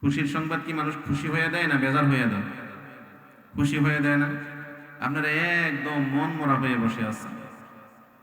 খুশির সংবাদ কি মানুষ খুশি হয়ে দেয় না বেজার হয়ে দেয়? খুশি হয়ে দেয় না? আপনারা একদম মন মরা হয়ে বসে আছেন।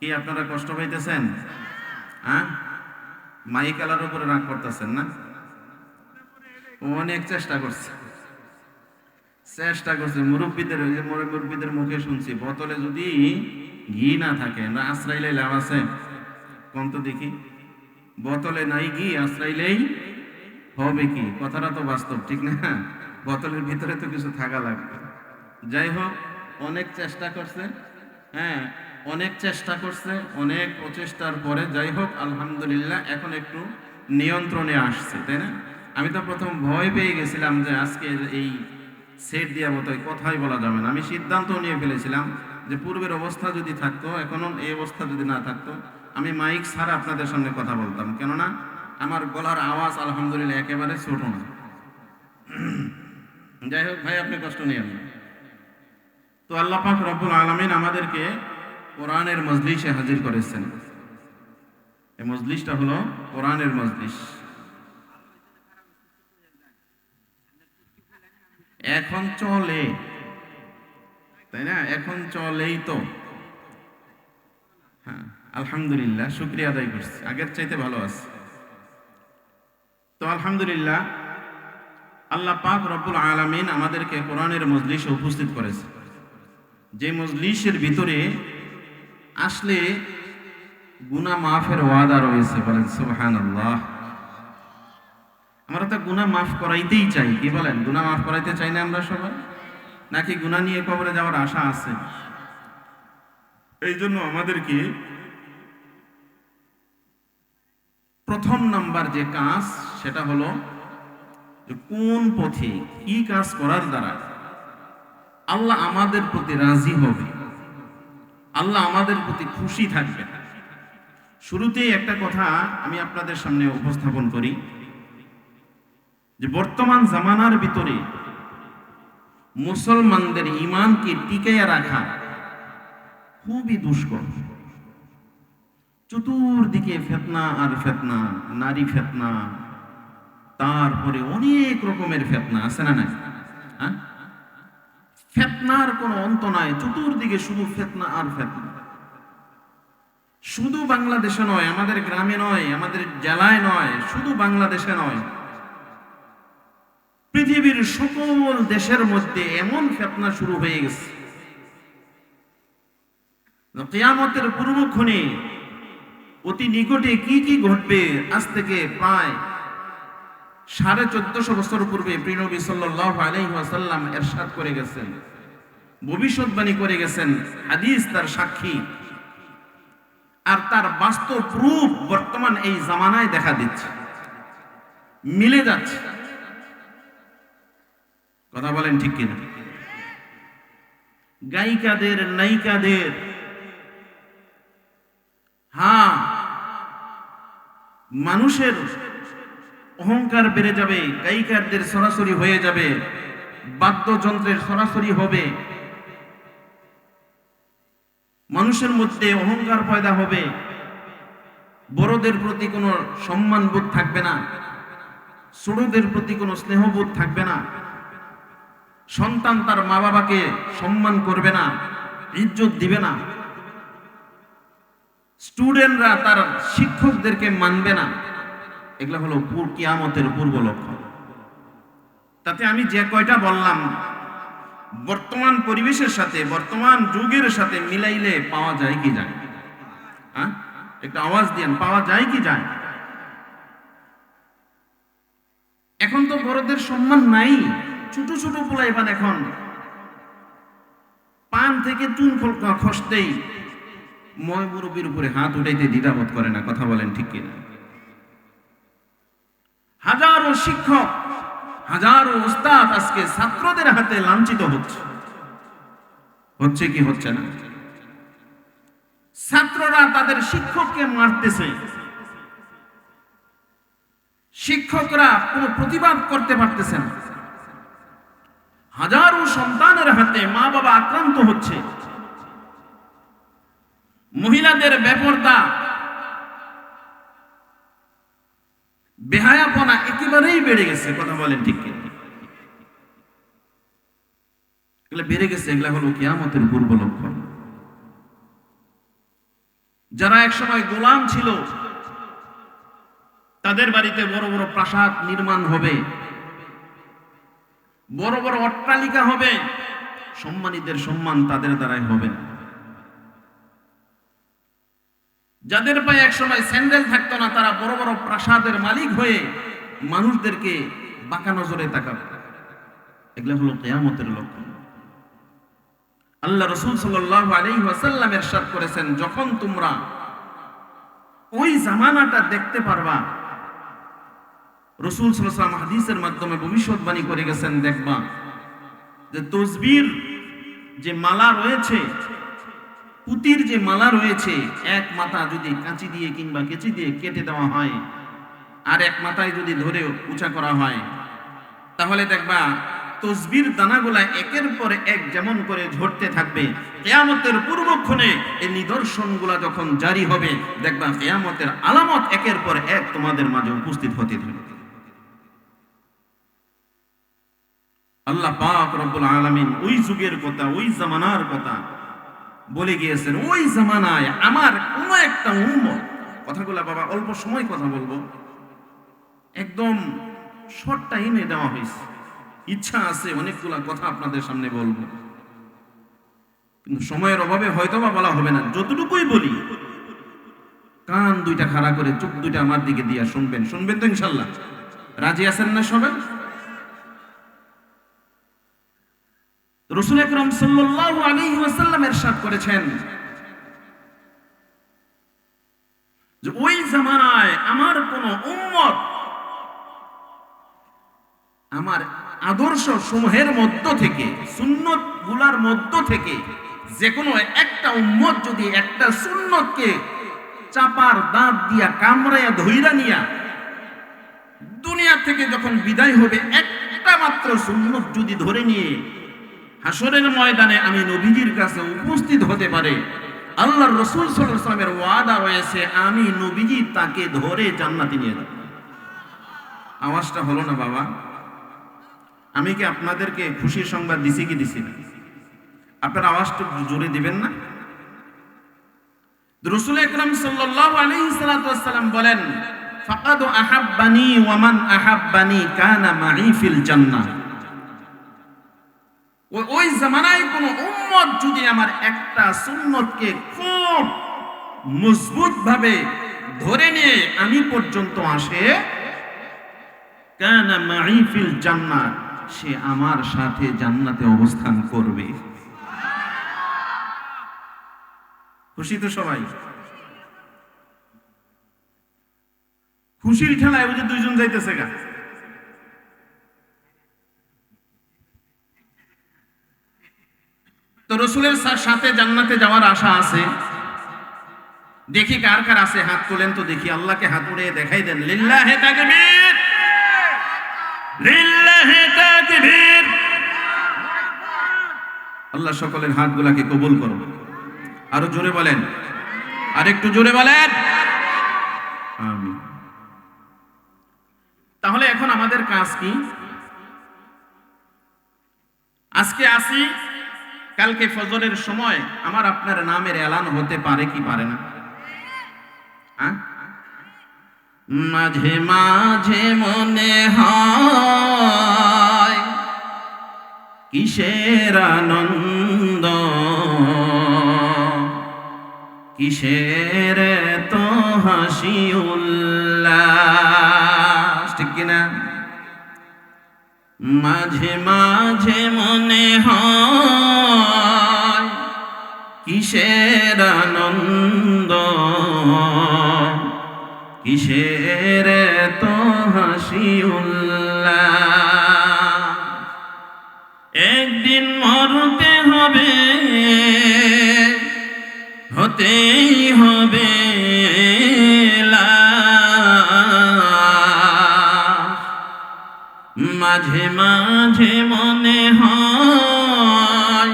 কি আপনারা কষ্ট পাইতেছেন? হ্যাঁ? মাইক আলার উপরে রাগ করতেছেন না? অনেক চেষ্টা করছে। চেষ্টা করছে। মুরব্বীদের, ওই যে মুর- মুরব্বীদের মুখে শুনছি, বোতলে যদি ঘি না থাকে, না আশ্রাইলে লাভ আছে? কোন তো দেখি। বোতলে নাই ঘি আশ্রাইলেই হবে কি? কথাটা তো বাস্তব, ঠিক না? বোতলের ভিতরে তো কিছু থাকা লাগবে। যাই হোক, অনেক চেষ্টা করছে হ্যাঁ অনেক চেষ্টা করছে, অনেক প্রচেষ্টার পরে যাই হোক, আলহামদুলিল্লাহ, এখন একটু নিয়ন্ত্রণে আসছে, তাই না? আমি তো প্রথম ভয় পেয়ে গেছিলাম যে আজকে এই সেট দেওয়া মতো কথাই বলা যাবে না। আমি সিদ্ধান্ত নিয়ে ফেলেছিলাম যে পূর্বের অবস্থা যদি থাকতো এখনও এই অবস্থা যদি না থাকতো, আমি মাইক ছাড়া আপনাদের সামনে কথা বলতাম। কেননা আমার গলার আওয়াজ আলহামদুলিল্লাহ একেবারে ছোট না। যাই হোক, ভাই, আপনি কষ্ট নিয়েন না। তো আল্লাহ পাক রব্বুল আলমিন আমাদেরকে কোরআনের মজলিসে হাজির করেছেন। এই মজলিসটা হলো কোরআনের মজলিস। এখন চলে, তাই না? এখন চলেই তো। হ্যাঁ আলহামদুলিল্লাহ, শুক্রিয়া আদায় করছি। আগের চাইতে ভালো আছে। তো আলহামদুলিল্লাহ, আল্লাহ পাক রব্বুল আলামিন আমাদেরকে কোরআনের মজলিসে উপস্থিত করেছে। যে মজলিসের ভিতরে আসলে গুনা মাফের ওয়াদা রয়েছে বলেন সুবহান আল্লাহ আমরা তো গুনা মাফ করাইতেই চাই, কি বলেন? গুনা মাফ করাইতে চাই না আমরা সবাই? নাকি গুনা নিয়ে কবরে যাওয়ার আশা আছে? এই জন্য আমাদেরকে প্রথম নাম্বার যে কাজ, সেটা হলো কোন পথে কি কাজ করার দ্বারা আল্লাহ আমাদের প্রতি রাজি হবে, আল্লাহ আমাদের প্রতি খুশি থাকবে। শুরুতেই একটা কথা আমি আপনাদের সামনে উপস্থাপন করি, যে বর্তমান জামানার ভিতরে মুসলমানদের ইমানকে টিকাইয়া রাখা খুবই দুষ্কর। চতুর্দিকে ফেতনা আর ফেতনা, নারী ফেতনা, তারপরে অনেক রকমের ফেতনা, আছে না নাই? হ্যাঁ? ফেতনার কোনো অন্ত নাই, চতুর্দিকে শুধু ফেতনা আর ফেতনা। শুধু বাংলাদেশে নয়, আমাদের গ্রামে নয়, আমাদের জেলায় নয়, শুধু বাংলাদেশে নয়, পৃথিবীর সকল দেশের মধ্যে এমন ফেতনা শুরু হয়ে গেছে। কেয়ামতের পূর্বক্ষণে অতি নিকটে কি কি ঘটবে? আজ থেকে প্রায় সাড়ে চোদ্দশো বছর পূর্বে প্রিনবী সাল্লাহ এরশাদ করে গেছেন, ভবিষ্যৎবাণী করে গেছেন, হাদিস তার সাক্ষী। আর তার বাস্তব প্রুফ বর্তমান এই জামানায় দেখা দিচ্ছে, মিলে যাচ্ছে। কথা বলেন ঠিক কিনা? গায়িকাদের, নায়িকাদের হ্যাঁ মানুষের অহংকার বেড়ে যাবে গায়িকারদের সরাসরি হয়ে যাবে, বাদ্যযন্ত্রের সরাসরি হবে। মানুষের মধ্যে অহংকার পয়দা হবে। বড়দের প্রতি কোনো সম্মান বোধ থাকবে না। ছোটদের প্রতি কোনো স্নেহবোধ থাকবে না। সন্তান তার মা বাবাকে সম্মান করবে না, ইজ্জত দিবে না। স্টুডেন্টরা তার শিক্ষকদেরকে মানবে না। এগুলো হলো কিয়ামতের পূর্ব লক্ষ্য। তাতে আমি যে কয়টা বললাম, বর্তমান পরিবেশের সাথে, বর্তমান যুগের সাথে মিলাইলে পাওয়া যায় কি যায়? হ্যাঁ? একটু আওয়াজ দিয়েন, পাওয়া যায় কি যায়? এখন তো বড়দের সম্মান নাই। ছোট ছোট পোলাইবান এখন। পান থেকে চুন খসতেই ময় মুরব্বীর উপরে হাত উঠাইতে দ্বিধাবোধ করে না, কথা বলেন ঠিক কিনা? হাজারো শিক্ষক, হাজারো উস্তাদ আজকে ছাত্রদের হাতে লাঞ্ছিত হচ্ছে। হচ্ছে কি হচ্ছে না? ছাত্ররা তাদের শিক্ষককে মারতেছে। শিক্ষকরা কোনো প্রতিবাদ করতে পারতেছে না। হাজারো সন্তানের হাতে মা বাবা আক্রান্ত হচ্ছে। মহিলাদের ব্যাপারটা বেহায়াপনা একেবারেই বেড়ে গেছে, কথা বলেন ঠিক বেড়ে গেছে, এগুলা হলো কিয়ামতের পূর্ব লক্ষণ। যারা একসময় গোলাম ছিল, তাদের বাড়িতে বড় বড় প্রাসাদ নির্মাণ হবে, বড় বড় অট্টালিকা হবে, সম্মানীদের সম্মান তাদের দ্বারাই হবে না। যাদের পায়ে একসময় স্যান্ডেল থাকতো না, তারা বড় বড় প্রাসাদের মালিক হয়ে মানুষদেরকে বাঁকা নজরে তাকাবে। এগুলো হলো কেয়ামতের লক্ষণ। আল্লাহ রসুল সাল্লাহ আলাইহি ওয়াসাল্লাম এরশাদ করেছেন, যখন তোমরা ওই জামানাটা দেখতে পারবা, রসুল সাল্লাম হাদিসের মাধ্যমে ভবিষ্যৎবাণী করে গেছেন, দেখবা যে তসবির যে মালা রয়েছে পুতির যে মালা রয়েছে, এক মাথা যদি কাঁচি দিয়ে কিংবা কেচি দিয়ে কেটে দেওয়া হয়, আর এক মাথায় যদি ধরে উঁচা করা হয়, তাহলে দেখবা তসবির দানাগুলা একের পর এক যেমন করে ঝরতে থাকবে। কেয়ামতের পূর্বক্ষণে এই নিদর্শনগুলা যখন জারি হবে, দেখবা কেয়ামতের আলামত একের পর এক তোমাদের মাঝে উপস্থিত হতে থাকবে। আল্লাহ পাক রব্বুল আলামিন ওই যুগের কথা, ওই জামানার কথা বলে গিয়েছেন, ওই জামানায় আমার কোন একটা উম্মত কথাগুলা বাবা, অল্প সময় কথা বলব। একদম শর্ট টাইমে দেওয়া হয়েছে। ইচ্ছা আছে অনেকগুলা কথা আপনাদের সামনে বলব। কিন্তু সময়ের অভাবে হয়তো বা বলা হবে না। যতটুকুই বলি, কান দুইটা খাড়া করে চোখ দুইটা আমার দিকে দিয়া শুনবেন। শুনবেন তো ইনশাল্লাহ। রাজি আছেন না সবাই? রসুল আকরম সাল্লাল্লাহু আলাইহি ওয়াসাল্লাম এরশাদ করেছেন যে ওই জামানায় আমার কোন উম্মত আমার আদর্শ সমূহের মধ্য থেকে সুন্নতগুলার মধ্য থেকে যে কোনো একটা উম্মত যদি একটা সুন্নতকে চাপার দাঁত দিয়া, কামড়াইয়া, ধইরা নিয়া দুনিয়া থেকে যখন বিদায় হবে, একটা মাত্র সুন্নত যদি ধরে নিয়ে হাসরের ময়দানে আমি নবীজির কাছে উপস্থিত হতে পারে। আল্লাহর রসুল সাল্লামের ওয়াদা রয়েছে, আমি নবীজি তাকে ধরে জান্নাতে নিয়ে যাব। আওয়াজটা হলো না বাবা? আমি কি আপনাদেরকে খুশির সংবাদ দিছি কি দিছি না? আপনার আওয়াজটা জোরে দিবেন না? রসুল আকরাম সাল্লাল্লাহু আলাইহি সাল্লাম বলেন, ফাকাদ আহাব্বানি ওয়ামান আহাব্বানি কানা মাই ফিল জান্নাহ। ওই জামানায় কোন উম্মত যদি আমার একটা সুন্নতকে খুব মজবুত ভাবে ধরে নিয়ে আমি পর্যন্ত আসে, কানা মাই ফিল জান্নাত, সে আমার সাথে জান্নাতে অবস্থান করবে। খুশি তো সবাই? খুশির ঠেলায় যে দুইজন যাইতেছে গা। তো রসুলের সাথে জান্নাতে যাওয়ার আশা আছে? দেখি কার কার আছে হাত তোলেন তো দেখি, আল্লাহকে হাত উড়িয়ে দেখাই দেন। লিল্লাহে তাকবীর! লিল্লাহে তাকবীর! আল্লাহ সকলের হাতগুলাকে কবুল করো আরও জোরে বলেন। আর একটু জোরে বলেন। তাহলে এখন আমাদের কাজ কি? আজকে আসি কালকে ফজরের সময় আমার আপনার নামের এলান হতে পারে কি পারে না? মাঝে মাঝে মনে হয় কিসের আনন্দ? কিসের তো হাসি উল্লাস? ঠিক কিনা? মাঝে মাঝে মনে হয় কিসের আনন্দ? কিসের তো হাসি একদিন মরতে হবে হতেই মাঝে মাঝে মনে হয়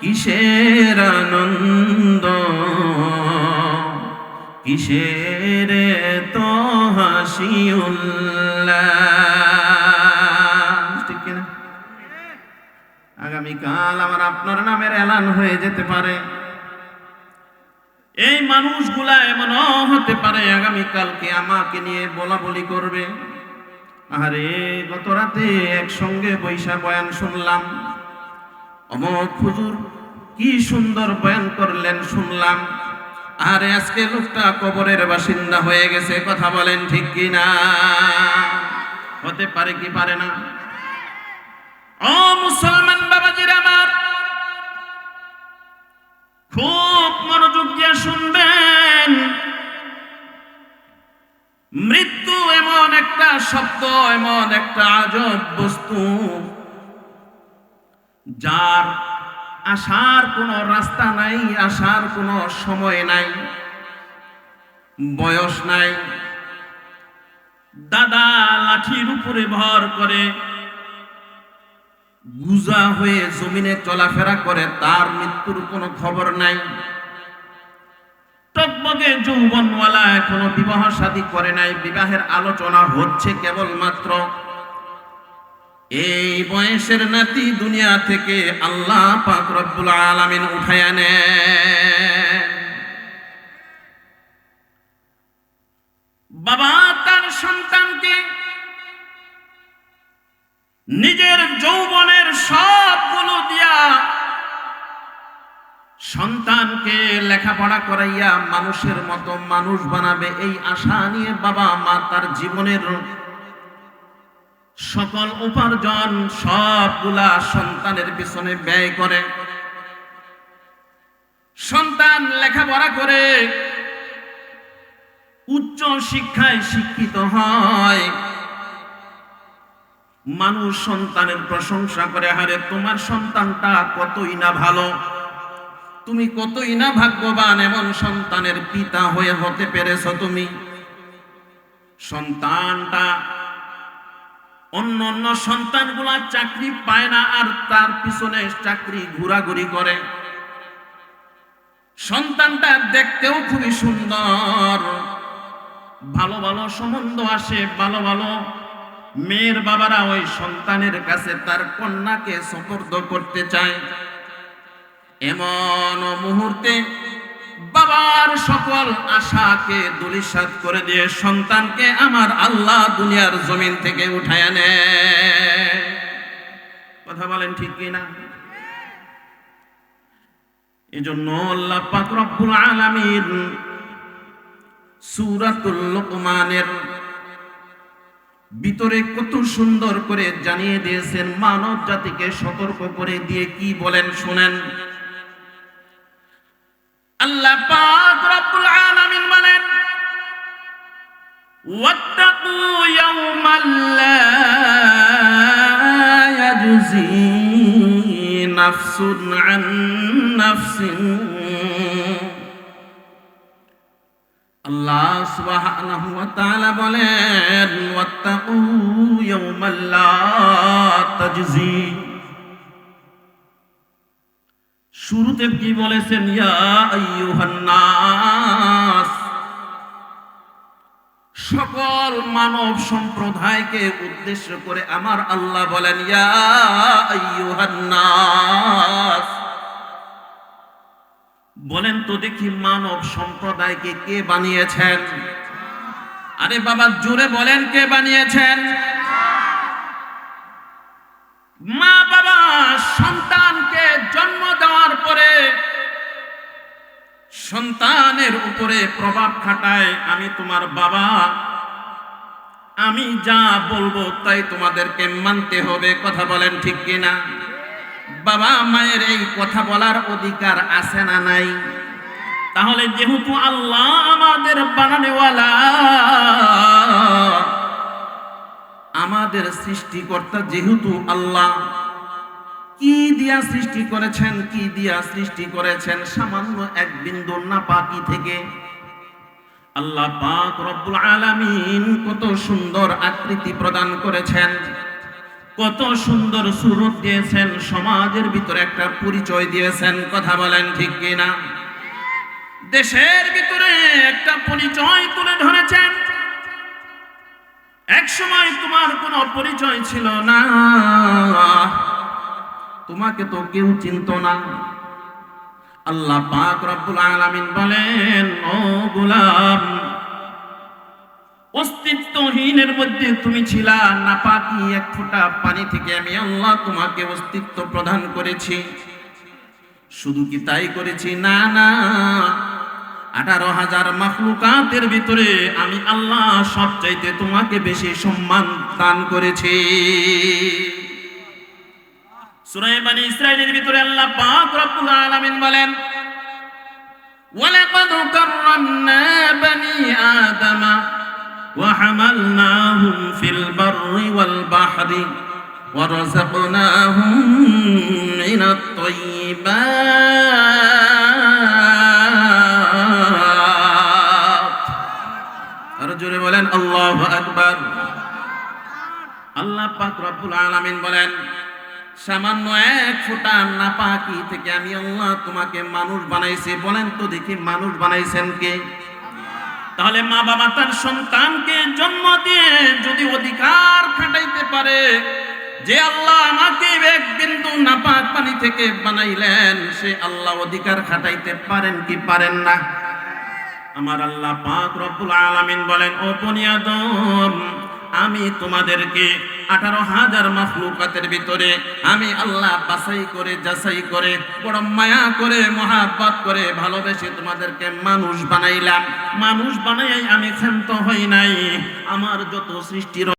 কিসের আনন্দ? কিসের তো হাসি আগামীকাল আমার আপনার নামের এলান হয়ে যেতে পারে। এই মানুষগুলা এমনও হতে পারে আগামীকালকে আমাকে নিয়ে বলা বলি করবে। আরে গত রাতে একসঙ্গে বৈশা বয়ান শুনলাম। অমক হুজুর, কি সুন্দর বয়ান করলেন শুনলাম। আরে আজকে লোকটা কবরের বাসিন্দা হয়ে গেছে, কথা বলেন ঠিক কি না? হতে পারে কি পারে না? ও মুসলমান বাবাজির আমার, খুব মনোযোগ দিয়ে শুনবেন। মৃত্যু এমন একটা শব্দ, এমন একটা আজব বস্তু, যার আসার কোনো রাস্তা নাই, আসার কোনো সময় নাই, বয়স নাই। দাদা লাঠির উপরে ভর করে গুজা হয়ে জমিনে চলাফেরা করে, তার মৃত্যুর কোনো খবর নাই। টকবগে যৌবনওয়ালা এখনও বিবাহ শাদী করে নাই। বিবাহের আলোচনা হচ্ছে কেবলমাত্র এই বয়সের নাতি দুনিয়া থেকে আল্লাহ পাক রব্বুল আলামিন উঠায় নেন। বাবা তার সন্তানকে নিজের যৌবনের সন্তানকে লেখাপড়া করাইয়া মানুষের মতো মানুষ বানাবে এই আশা নিয়ে বাবা মা তার জীবনের সকল উপার্জন সবগুলা সন্তানের পিছনে ব্যয় করে। সন্তান লেখাপড়া করে উচ্চ শিক্ষায় শিক্ষিত হয়। মানুষ সন্তানের প্রশংসা করে হারে তোমার সন্তানটা কতই না ভালো। তুমি কতই না ভাগ্যবান এমন সন্তানের পিতা হয়ে হতে পেরেছ তুমি? সন্তানটা অন্য অন্য সন্তানগুলা চাকরি পায় না আর তার পিছনে চাকরি ঘোরাঘুরি করে। সন্তানটা দেখতেও খুবই সুন্দর। ভালো ভালো সম্বন্ধ আসে, ভালো ভালো। মেয়ের বাবারা ওই সন্তানের কাছে তার কন্যাকে সপর্দ করতে চায়। এমন মুহূর্তে বাবার সকল আশাকে দুলিশাত করে দিয়ে সন্তানকে আমার আল্লাহ দুনিয়ার জমিন থেকে উঠায় নেয় কথা বলেন ঠিক কিনা? এই জন্য আল্লাহ পাক রব্বুল আলামিন সূরাতুল লোকমানের ভিতরে কত সুন্দর করে জানিয়ে দিয়েছেন মানব জাতিকে সতর্ক করে দিয়ে কি বলেন শুনেন। আল্লাহ পাক রব্বুল আলামিন বলেন ওয়াত্তাকু ইয়াওমান লা ইয়াজজি নাফসুন আন নাফসিন আল্লাহ সুবহানাহু ওয়া তাআলা বলেন ওয়াত্তাকু ইয়াওমান লা তাজজি শুরুতে কি বলেছেন? সকল মানব সম্প্রদায়কে উদ্দেশ্য করে আমার আল্লাহ বলেন বলেন তো দেখি মানব সম্প্রদায়কে কে বানিয়েছেন? আরে বাবা, জোরে বলেন কে বানিয়েছেন? মা বাবা সন্তানকে জন্ম দেওয়ার পরে সন্তানের উপরে প্রভাব খাটায় আমি তোমার বাবা। আমি যা বলব তাই তোমাদেরকে মানতে হবে, কথা বলেন ঠিক কিনা? বাবা মায়ের এই কথা বলার অধিকার আছে না নাই? তাহলে যেহেতু আল্লাহ আমাদের বানানেওয়ালা, আমাদের সৃষ্টিকর্তা যেহেতু আল্লাহ কি দিয়া সৃষ্টি করেছেন, কি দিয়া সৃষ্টি করেছেন? সামান্য এক বিন্দু না পাকি থেকে। আল্লাহ পাক রব্বুল আলামিন কত সুন্দর আকৃতি প্রদান করেছেন, কত সুন্দর সুরত দিয়েছেন, সমাজের ভিতরে একটা পরিচয় দিয়েছেন। কথা বলেন ঠিক কিনা? দেশের ভিতরে একটা পরিচয় তুলে ধরেছেন। এক সময় তোমার কোনো পরিচয় ছিল না। তোমাকে তো কেউ চিনত না। আল্লাহ পাক রব্বুল আলামিন বলেন, ও গোলাম, অস্তিত্বহীনের মধ্যে তুমি ছিলা, নাপাকি এক ফোঁটা পানি থেকে আমি আল্লাহ তোমাকে অস্তিত্ব প্রদান করেছি। শুধু কি তাই করেছি? না না। আঠারো হাজার মাখলুকাতের ভিতরে আমি আল্লাহ সবচাইতে তোমাকে বেশি সম্মান দান করেছি। সূরা বানি ইসরাইলের ভিতরে আল্লাহ পাক রব্বুল আলামিন বলেন ولقد كرمنا بني آدم وحملناهم في البر والبحر ورزقناهم من الطيبات আর জোরে বলেন আল্লাহু আকবার আল্লাহ পাক রব্বুল আলামিন বলেন সামান্য এক ফোঁটা নাপাকি থেকে আমি আল্লাহ তোমাকে মানুষ বানাইছি। বলেন তো দেখি মানুষ বানাইছেন কে? তাহলে মা বাবা তার সন্তানকে জন্ম দিয়ে যদি অধিকার খাটাইতে পারে, যে আল্লাহ আমাকে এক বিন্দু নাপাক পানি থেকে বানাইলেন, সে আল্লাহ অধিকার খাটাইতে পারেন কি পারেন না? আমার আল্লাহ পাক রব্বুল আলামিন বলেন, ও বনিয়াদম আমি তোমাদেরকে আঠারো হাজার মাফলুকাতের ভিতরে আমি আল্লাহ বাছাই করে, যাচাই করে, বড় মায়া করে, মহাব্বত করে ভালোবেসে তোমাদেরকে মানুষ বানাইলাম। মানুষ বানাই আমি ক্ষান্ত হই নাই। আমার যত সৃষ্টির